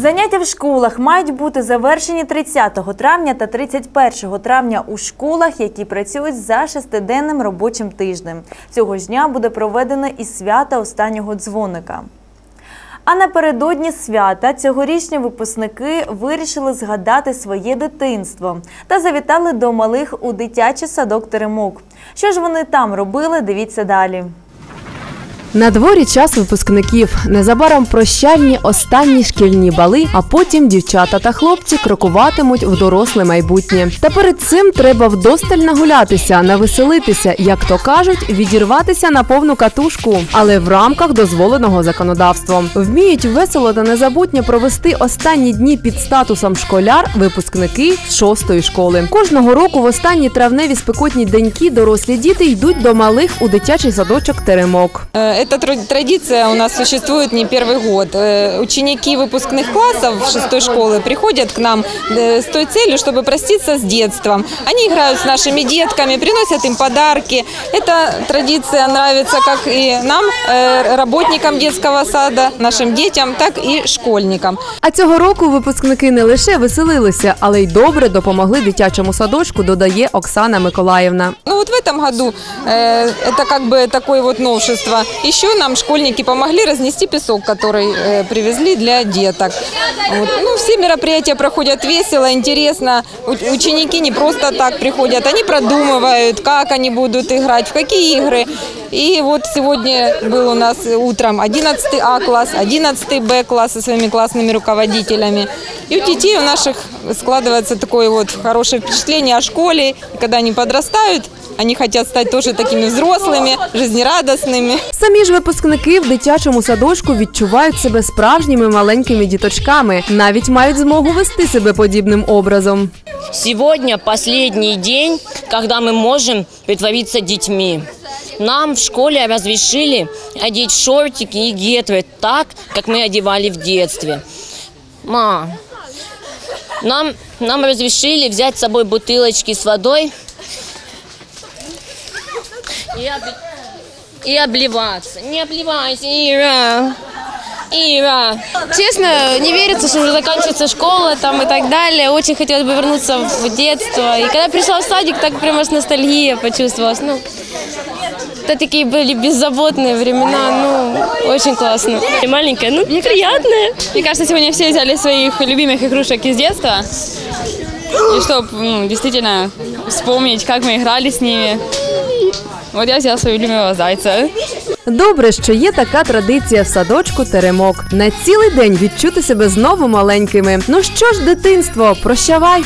Заняття в школах мають бути завершені 30 травня та 31 травня у школах, які працюють за шестиденним робочим тижнем. Цього ж дня буде проведено і свята останнього дзвоника. А напередодні свята цьогорічні випускники вирішили згадати своє дитинство та завітали до малих у дитячий садок Теремок. Що ж вони там робили? Дивіться далі. На дворі час випускників. Незабаром прощальні останні шкільні бали, а потім дівчата та хлопці крокуватимуть в доросле майбутнє. Та перед цим треба вдосталь нагулятися, навеселитися, як то кажуть, відірватися на повну катушку, але в рамках дозволеного законодавством. Вміють весело та незабутньо провести останні дні під статусом школяр випускники з шостої школи. Кожного року в останні травневі спекотні деньки дорослі діти йдуть до малих у дитячий садочок Теремок Э, Эта тр- традиция у нас существует не первый год. Э, Ученики выпускных классов шестой школы приходят к нам э, с той целью, чтобы проститься с детством. Они играют с нашими детками, приносят им подарки. Эта традиция нравится как и нам, э, работникам детского сада, нашим детям, так и школьникам. А цього року випускники не лише веселилися, але й добре допомогли дитячому садочку, додає Оксана Миколаївна. Ну вот в этом году э, это как бы такое вот новшество. Еще нам школьники помогли разнести песок, который э, привезли для деток. Вот. Ну, все мероприятия проходят весело, интересно. Ученики не просто так приходят, они продумывают, как они будут играть, в какие игры. И вот сегодня был у нас утром 11 А класс, 11 Б класс со своими классными руководителями. И у детей у наших складывается такое вот хорошее впечатление о школе. Когда они подрастают, они хотят стать тоже такими взрослыми, жизнерадостными. Самі ж випускники в дитячому садочку відчувають себе справжніми маленькими діточками, навіть мають змогу вести себе подібним образом. Сегодня последний день, когда мы можем притвориться детьми. Нам в школе разрешили одеть шортики и гетры так, как мы одевали в детстве. Ма, нам, нам разрешили взять с собой бутылочки с водой и, об- и обливаться. Не обливайся, Ира. Ира. Честно, не верится, что уже заканчивается школа там и так далее. Очень хотелось бы вернуться в детство. И когда пришла в садик, так прям аж ностальгия почувствовалась. Ну, это такие были беззаботные времена, ну, очень классно. Маленькая, ну, приятная. Мне кажется, сегодня все взяли своих любимых игрушек из детства. И чтобы ну, действительно вспомнить, как мы играли с ними. Вот я взяла своего любимого зайця. Добре, що є така традиція в садочку Теремок. На цілий день відчути себе знову маленькими. Ну що ж, дитинство, прощавай!